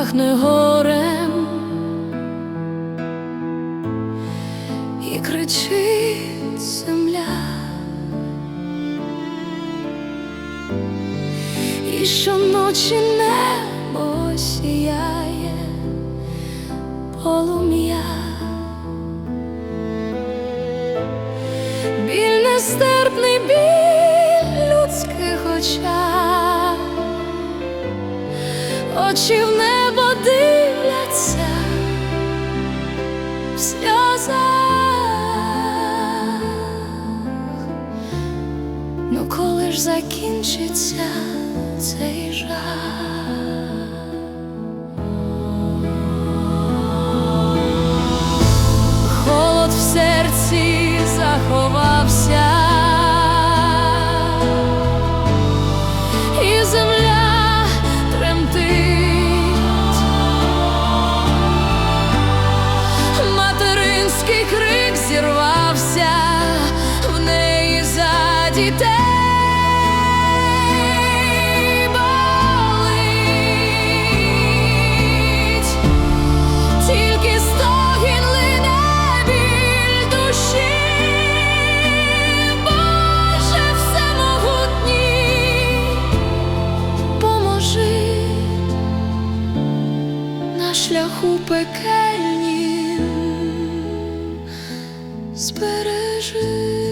пахне горем. І кричить земля, і щоночі небо сіяє полум'я. Біль нестерпний біль людських очах, очі в небо сльозах. Ну коли ж закінчиться цей жах? холод в серці заховався, дітей. болить. Тільки стогін лине душі, Боже всемогутній, поможи на шляху пекельнім збережи.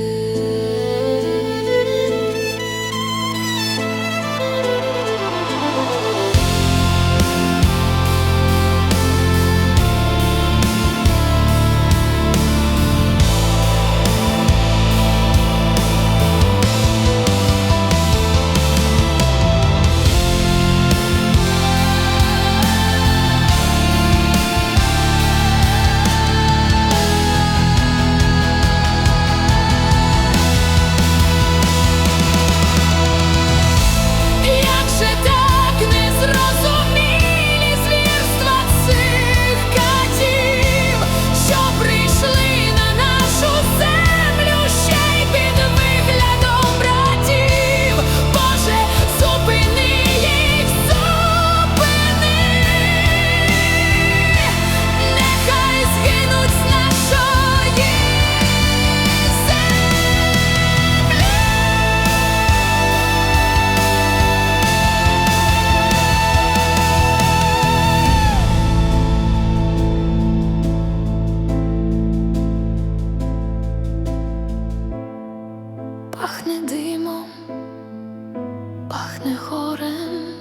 Горем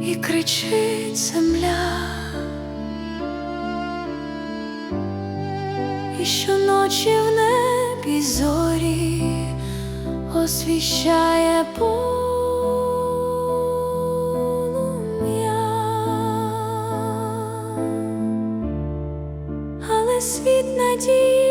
і кричить земля, і щоночі в небі зорі освіщає полум'я. але світ надії,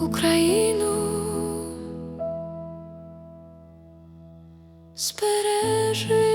Україну. Збережи.